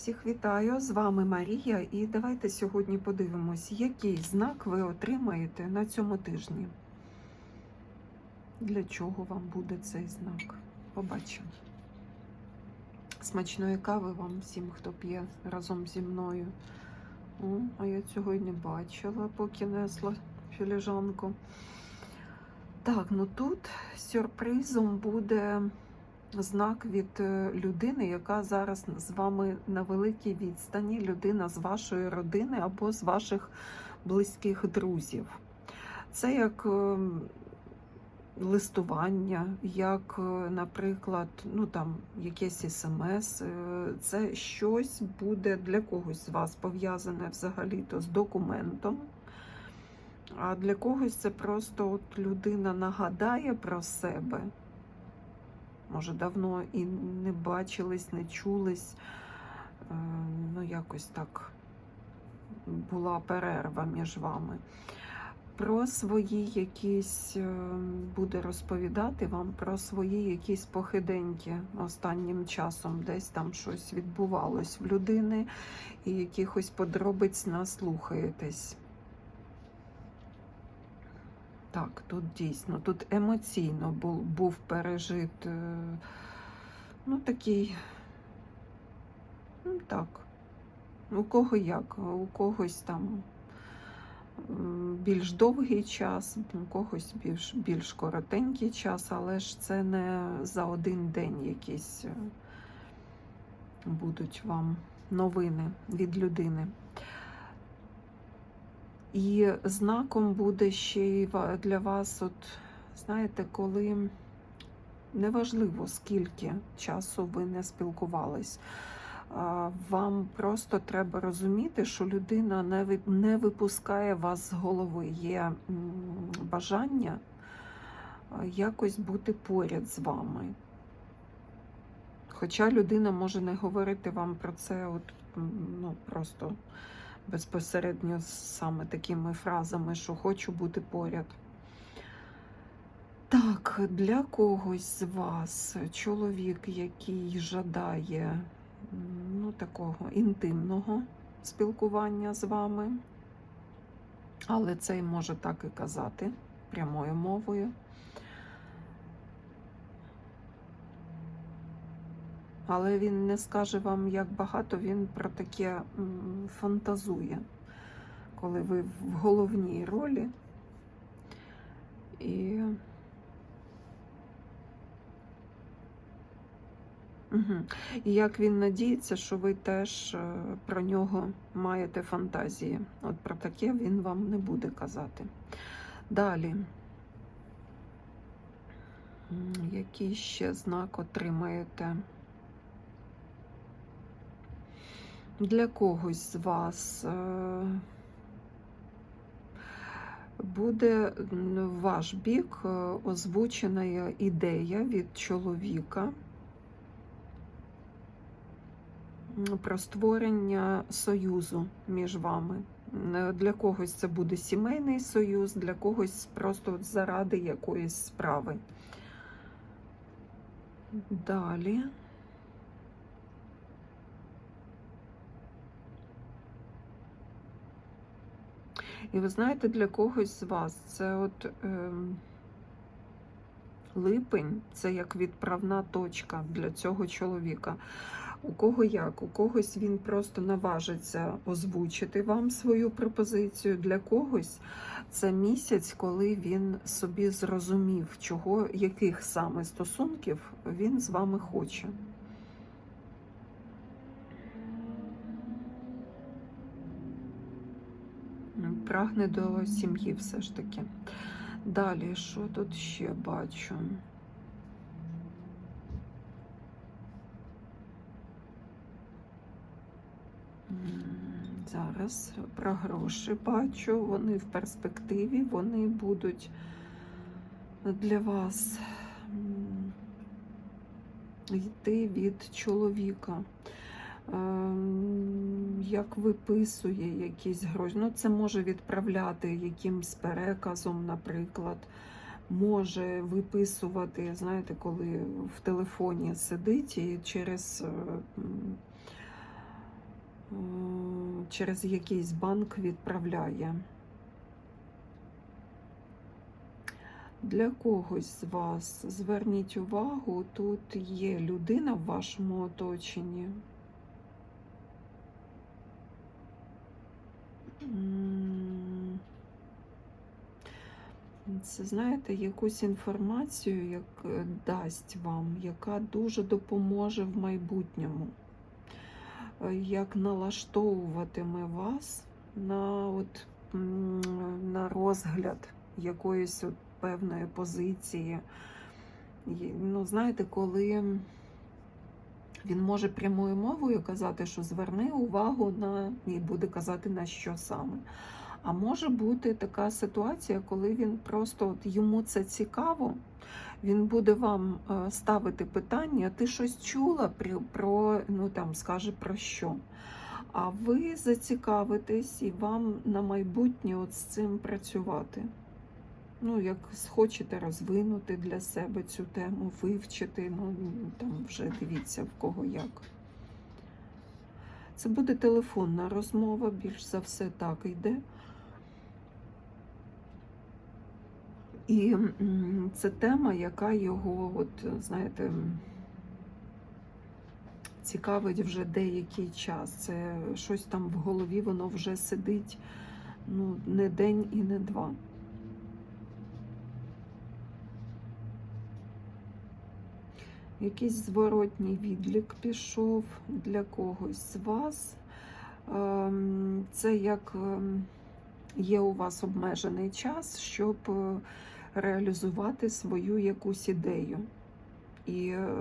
Всіх вітаю! З вами Марія, і давайте сьогодні подивимось, який знак ви отримаєте на цьому тижні. Для чого вам буде цей знак? Побачимо. Смачної кави вам всім, хто п'є разом зі мною. О, а я цього й не бачила, поки несла філіжанку. Так, ну тут сюрпризом буде знак від е, людини, яка зараз з вами на великій відстані, людина з вашої родини або з ваших близьких друзів. Це як е, листування, як, е, наприклад, ну там якесь смс, це щось буде для когось з вас пов'язане взагалі-то з документом. А для когось це просто от людина нагадає про себе. Може, давно і не бачились, не чулись. Е, Ну, якось так була перерва між вами. Про свої якісь е, буде розповідати вам про свої якісь похиденьки останнім часом. Десь там щось відбувалось в людини, і якихось подробиць наслухаєтесь. Так, тут дійсно, тут емоційно був, був пережит, е, ну такий, ну так, у кого як, у когось там більш довгий час, у когось більш, більш коротенький час, але ж це не за один день якісь е, будуть вам новини від людини. І знаком буде ще й для вас, от знаєте, коли неважливо, скільки часу ви не спілкувались, вам просто треба розуміти, що людина не випускає вас з голови. Є бажання якось бути поряд з вами. Хоча людина може не говорити вам про це, от, ну, просто безпосередньо саме такими фразами, що хочу бути поряд. Так, для когось з вас чоловік, який жадає ну, такого інтимного спілкування з вами, але це й може так і казати прямою мовою. Але він не скаже вам, як багато він про таке фантазує, коли ви в головній ролі. І... Угу. І як він надіється, що ви теж е, про нього маєте фантазії. От про таке він вам не буде казати. Далі. Який ще знак отримаєте? Для когось з вас е, буде в ваш бік е, озвучена ідея від чоловіка про створення союзу між вами. Е, Для когось це буде сімейний союз, для когось просто заради якоїсь справи. Далі. І ви знаєте, для когось з вас це от ем, липень, це як відправна точка для цього чоловіка. У кого як? У когось він просто наважиться озвучити вам свою пропозицію. Для когось це місяць, коли він собі зрозумів, чого, яких саме стосунків він з вами хоче. Прагне до сім'ї все ж таки. Далі, що тут ще бачу? Зараз про гроші бачу. Вони в перспективі, вони будуть для вас йти від чоловіка. Ем, Як виписує якісь гроші. Ну, це може відправляти якимсь переказом, наприклад. Може виписувати, знаєте, коли в телефоні сидить і через е, через якийсь банк відправляє. Для когось з вас зверніть увагу, тут є людина в вашому оточенні. Це, знаєте, якусь інформацію, як е, дасть вам, яка дуже допоможе в майбутньому, Е, як налаштовуватиме вас на, от, на розгляд якоїсь от певної позиції. Ну, знаєте, коли він може прямою мовою казати, що зверни увагу на і буде казати на що саме. А може бути така ситуація, коли він просто от йому це цікаво, він буде вам е, ставити питання, ти щось чула про, ну там скаже про що. А ви зацікавитесь і вам на майбутнє от з цим працювати. Ну, як схочете розвинути для себе цю тему, вивчити, ну там вже дивіться в кого як. Це буде телефонна розмова, більш за все так йде. І це тема, яка його, от, знаєте, цікавить вже деякий час. Це щось там в голові, воно вже сидить ну, не день і не два. Якийсь зворотній відлік пішов для когось з вас. Ем, Це як ем, є у вас обмежений час, щоб е, реалізувати свою якусь ідею. І е,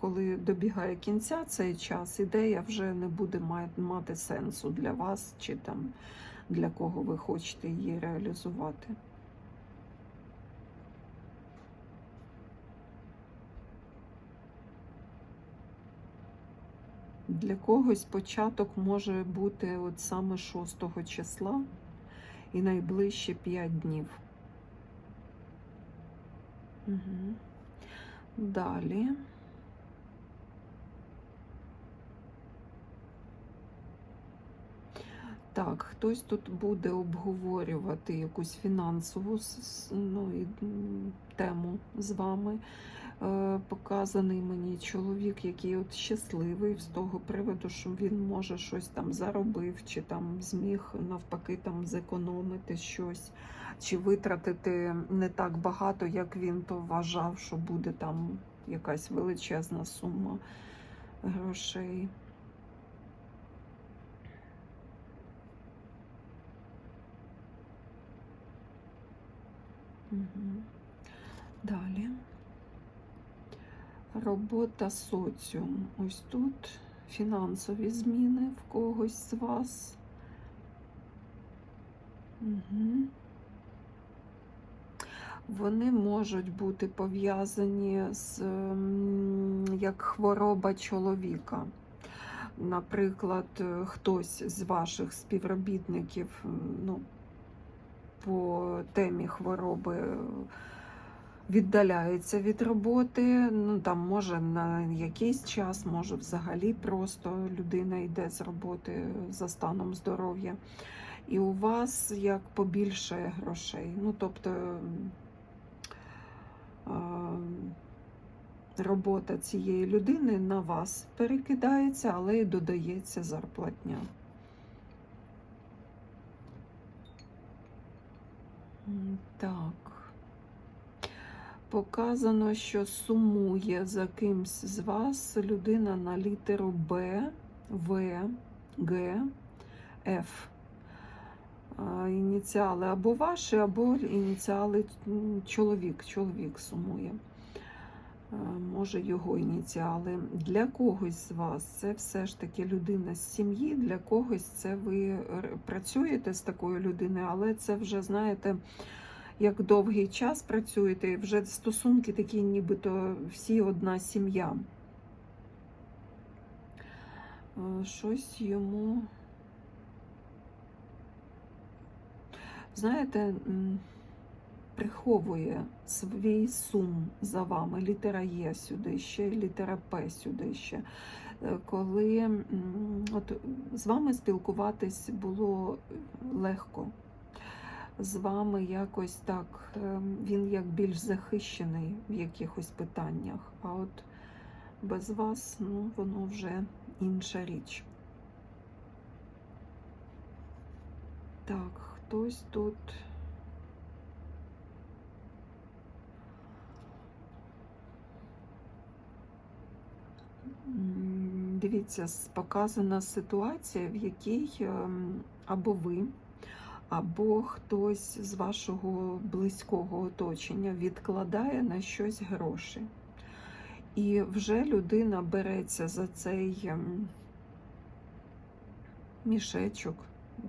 коли добігає кінця цей час, ідея вже не буде мати сенсу для вас чи там для кого ви хочете її реалізувати. Для когось початок може бути от саме 6 числа і найближче 5 днів. Угу. Далі. Так, хтось тут буде обговорювати якусь фінансову ну, тему з вами. Е, Показаний мені чоловік, який от щасливий з того приводу, що він може щось там заробив, чи там зміг навпаки там зекономити щось, чи витратити не так багато, як він то вважав, що буде там якась величезна сума грошей. Мгм. Далі. Робота соціум. Ось тут фінансові зміни в когось з вас. Угу. Вони можуть бути пов'язані з як хвороба чоловіка. Наприклад, е, хтось з ваших співробітників ну, по темі хвороби е, віддаляється від роботи. Ну там може на якийсь час, може взагалі просто людина йде з роботи за станом здоров'я. І у вас як побільше грошей. Ну, тобто м, а, робота цієї людини на вас перекидається, але й додається зарплатня. Так. Показано, що сумує за кимсь з вас людина на літеру Б, В, Г, Ф. Ініціали або ваші, або ініціали чоловік. Чоловік сумує. А, Може, його ініціали. Для когось з вас це все ж таки людина з сім'ї, для когось це ви працюєте з такою людиною, але це вже, знаєте, як довгий час працюєте, вже стосунки такі, нібито всі одна сім'я. Е, Щось йому. Знаєте, приховує свій сум за вами. Літера Є сюди ще, літера П сюди ще. Е, Коли от, з вами спілкуватись було легко. З вами якось так, е, він як більш захищений в якихось питаннях. А от без вас, ну, воно вже інша річ. Так, хтось тут. Дивіться, показана ситуація, в якій ем, або ви, або хтось з вашого близького оточення відкладає на щось гроші. І вже людина береться за цей ем, мішечок,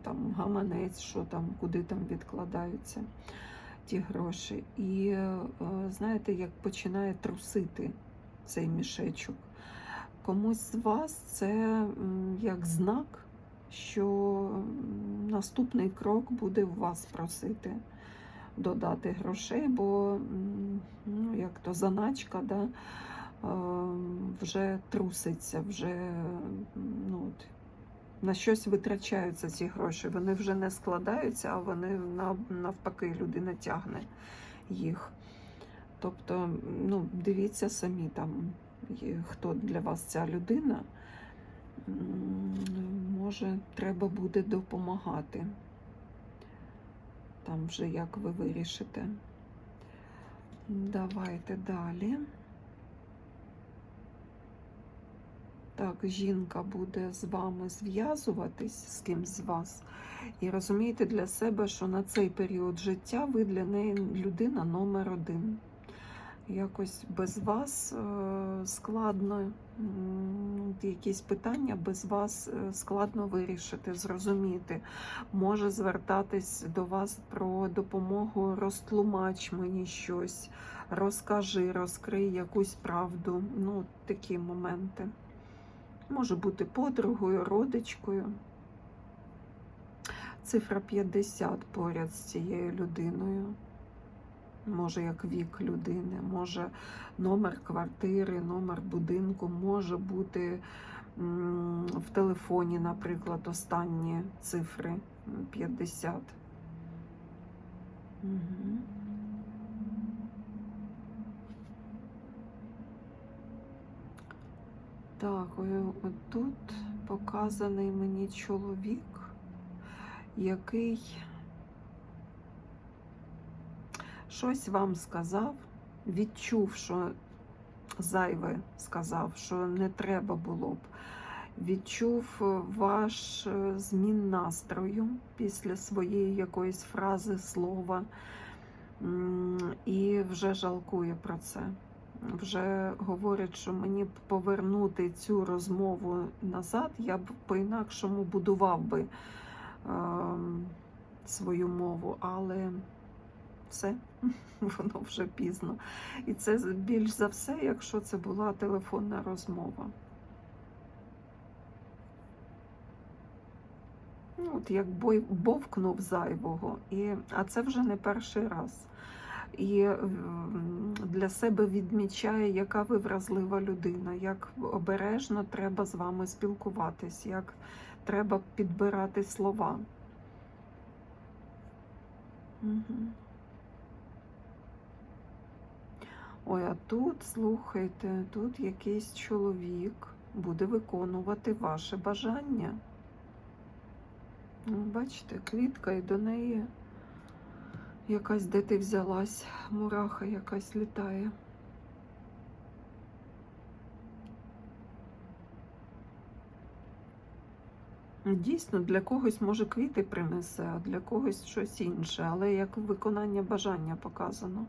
там гаманець, що там, куди там відкладаються ті гроші. І е, знаєте, як починає трусити цей мішечок. Комусь з вас це як знак, що наступний крок буде в вас просити додати грошей, бо ну, як то заначка, да, вже труситься, вже ну, от, на щось витрачаються ці гроші. Вони вже не складаються, а вони навпаки людина тягне їх. Тобто, ну, дивіться самі там, хто для вас ця людина. Може, треба буде допомагати. Там вже як ви вирішите. Давайте далі. Так, жінка буде з вами зв'язуватись з кимсь з вас. І розумієте для себе, що на цей період життя ви для неї людина номер один. Якось без вас е, складно, якісь питання без вас е, складно вирішити, зрозуміти. Може звертатись до вас про допомогу, розтлумач мені щось, розкажи, розкрий якусь правду. Ну, такі моменти. Може бути подругою, родичкою. Цифра 50 поряд з цією людиною. Може, як вік людини, може номер квартири, номер будинку, може бути в телефоні, наприклад, останні цифри 50. Угу. Так, тут показаний мені чоловік, який щось вам сказав, відчув, що зайве сказав, що не треба було б. Відчув е, ваш е, змін настрою після своєї якоїсь фрази, слова, і вже жалкує про це. Вже говорять, що мені б повернути цю розмову назад, я б по-інакшому будував би ем, свою мову, але все, воно вже пізно. І це більш за все, якщо це була телефонна розмова. Ну, от як бовкнув зайвого, і, а це вже не перший раз. І для себе відмічає, яка ви вразлива людина, як обережно треба з вами спілкуватись, як треба підбирати слова. Угу. Ой, а тут, слухайте, тут якийсь чоловік буде виконувати ваше бажання. Ну, бачите, квітка і до неї якась, де ти взялась, мураха якась літає. Дійсно, для когось може квіти принесе, а для когось щось інше, але як виконання бажання показано.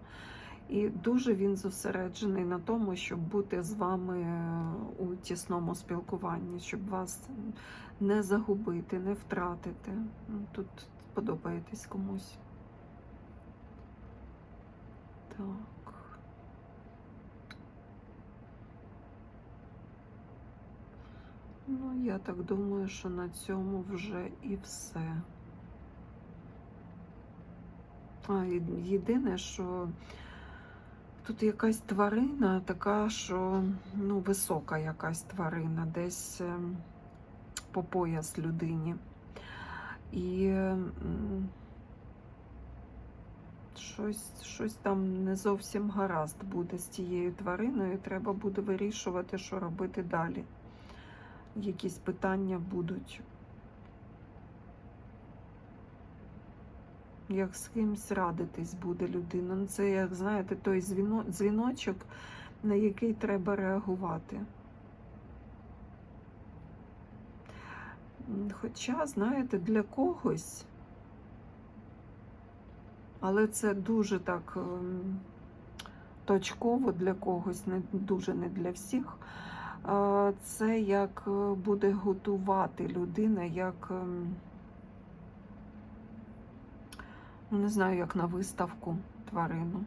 І дуже він зосереджений на тому, щоб бути з вами е, у тісному спілкуванні, щоб вас не загубити, не втратити. Ну, Тут подобаєтесь комусь. Так. Ну, я так думаю, що на цьому вже і все. А, єдине, що тут якась тварина така, що ну, висока якась тварина, десь ем, по пояс людині. І щось, щось там не зовсім гаразд буде з тією твариною. Треба буде вирішувати, що робити далі. Якісь питання будуть. Як з кимсь радитись буде людина. Це, як знаєте, той дзвіно, дзвіночок, на який треба реагувати. Хоча, знаєте, для когось, але це дуже так ем, точково для когось, не дуже не для всіх. Е, Це як е, буде готувати людина, як. Ну, не знаю, як на виставку тварину.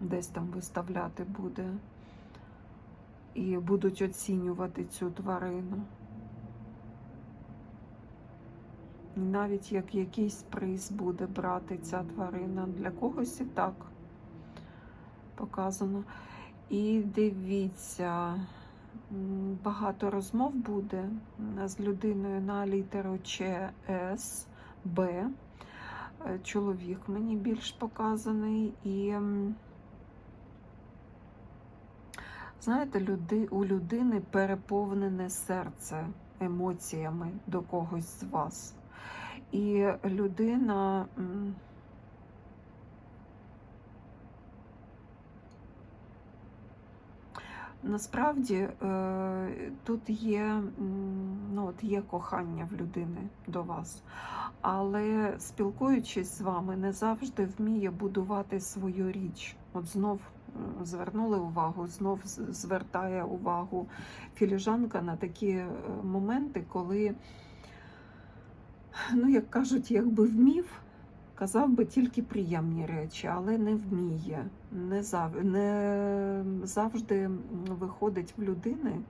Десь там виставляти буде. І будуть оцінювати цю тварину. І навіть як якийсь приз буде брати ця тварина. Для когось і так показано. І дивіться, багато розмов буде з людиною на літеру Ч, С, Б. Е, Чоловік мені більш показаний. І знаєте, люди, у людини переповнене серце емоціями до когось з вас. І людина. Насправді е, тут є, ну, от є кохання в людини до вас, але спілкуючись з вами, не завжди вміє будувати свою річ. От знов е, звернули увагу, знов звертає увагу філіжанка на такі е, моменти, коли, ну як кажуть, якби вмів, казав би тільки приємні речі, але не вміє. Не, зав... не завжди виходить в людини е,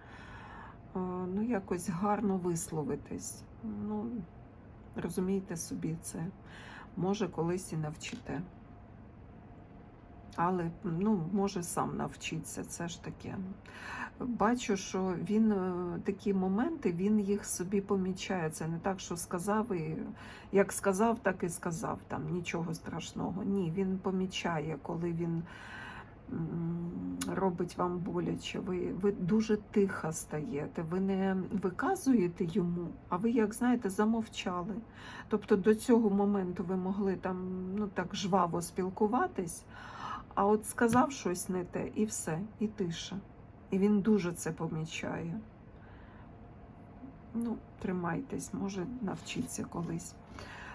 ну, якось гарно висловитись. Ну, розумієте собі це. Може, колись і навчите. Але ну, може сам навчиться, це ж таке. Бачу, що він е, такі моменти, він їх собі помічає. Це не так, що сказав і як сказав, так і сказав. Там нічого страшного. Ні, він помічає, коли він робить вам боляче. Ви, ви дуже тихо стаєте, ви не виказуєте йому, а ви, як знаєте, замовчали. Тобто до цього моменту ви могли там ну так жваво спілкуватись, а от сказав щось не те, і все, і тиша. І він дуже це помічає. Ну, тримайтесь, може навчиться колись.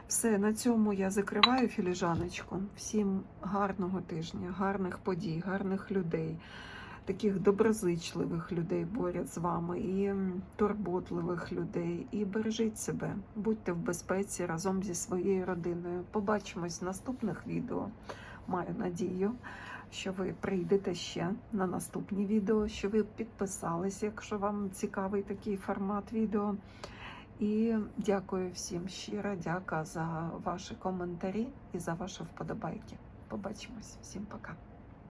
Все, на цьому я закриваю філіжаночку. Всім гарного тижня, гарних подій, гарних людей, таких доброзичливих людей поряд з вами, і турботливих людей. І бережіть себе, будьте в безпеці разом зі своєю родиною. Побачимось в наступних відео. Маю надію, що ви прийдете ще на наступні відео, що ви підписались, якщо вам цікавий такий формат відео. І дякую всім щиро, дяка за ваші коментарі і за ваші вподобайки. Побачимось. Всім пока.